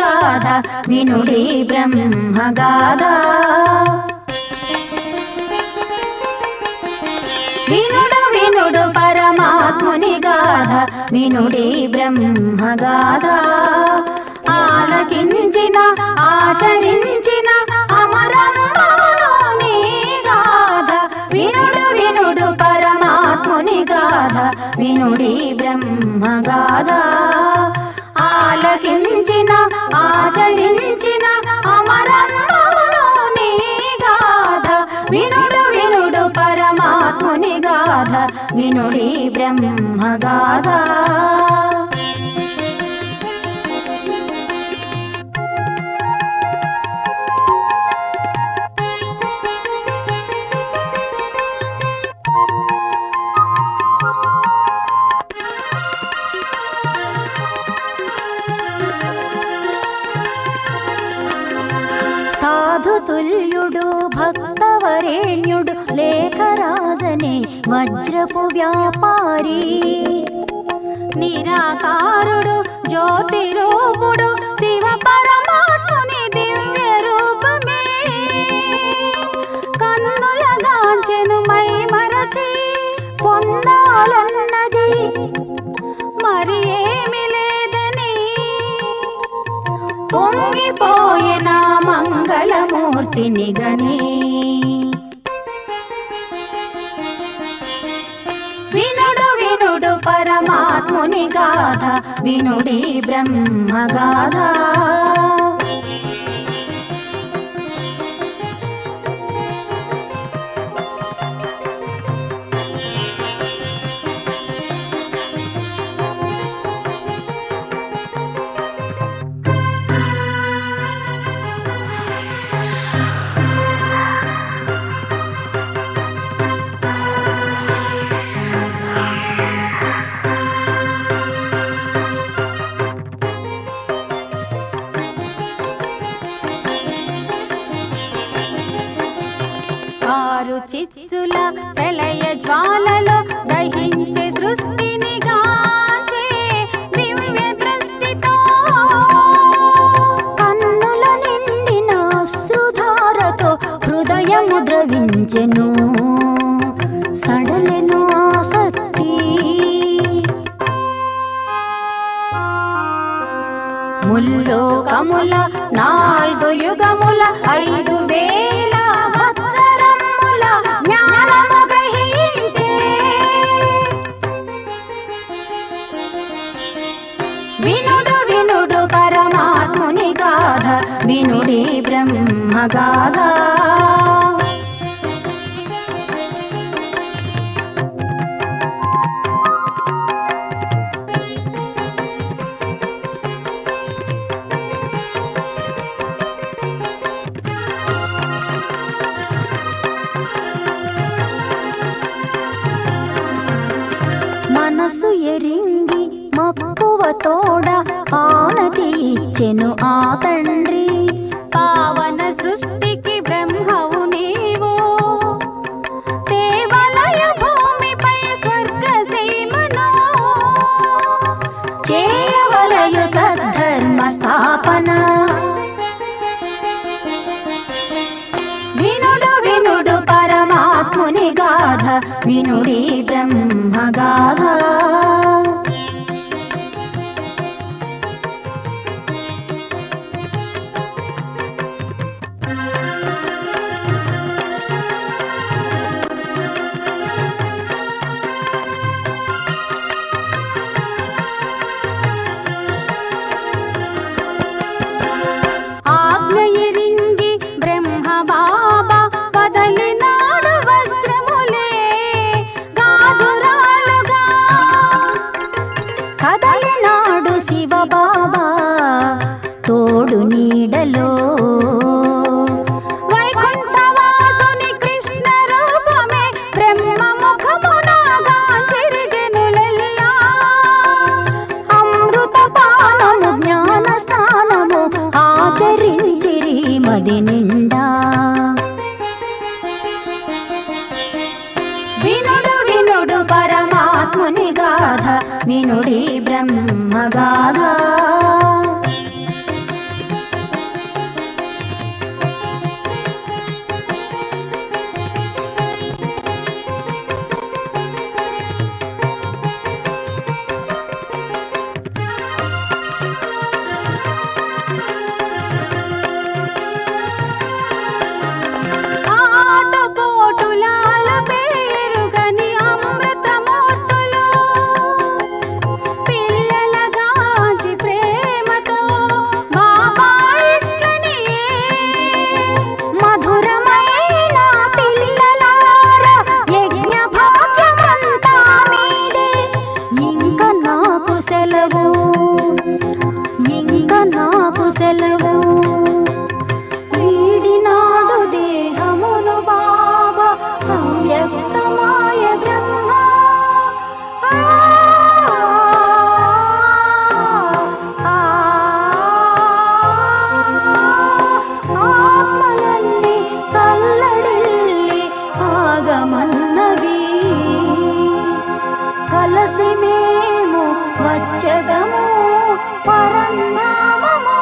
గాథ వినుడి బ్రహ్మగాథ. వినుడు వినుడు పరమాత్ముని గాథ వినుడి బ్రహ్మగాథ. ఆలకించిన ఆచరించిన అమరమ్మానుని గాథ వినుడు వినుడు పరమాత్ముని గాథ వినుడి బ్రహ్మగాథ. వినుడి బ్రహ్మగాథ సాధుతుల్యుడు భక్తవరేణ్యుడు లేఖరాజనే వజ్రపు వ్యాపారి. నిరాకారుడు జ్యోతి రూపుడు శివ పరమాత్ముని దివ్య రూపమే. కన్నులగాంచెను మై మరచి పొందాలన్నది. మరి ఏమి లేదని. పొంగిపోయిన మంగళమూర్తిని గని ముని గాథ వినుడి బ్రహ్మగాథ. ముల్లోకముల నాలుగు యుగముల ఐదు వేల వత్సరముల జ్ఞానము గ్రహించే. వినుడు వినుడు పరమాత్ముని గాథ వినుడి బ్రహ్మగాథ. మక్కువ తోడ ఆనతి ఇచ్చెను ఆ తండ్రి. పావన సృష్టికి బ్రహ్మవు నీవు. దేవాలయ భూమిపై స్వర్గ సీమను. చేయవలయు సద్ధర్మ స్థాపన. వినుడు వినుడు పరమాత్ముని గాథ వినుడి బ్రహ్మగాథ. గాథ వినుడి కలసి మేము వచ్చదము పరంధామము.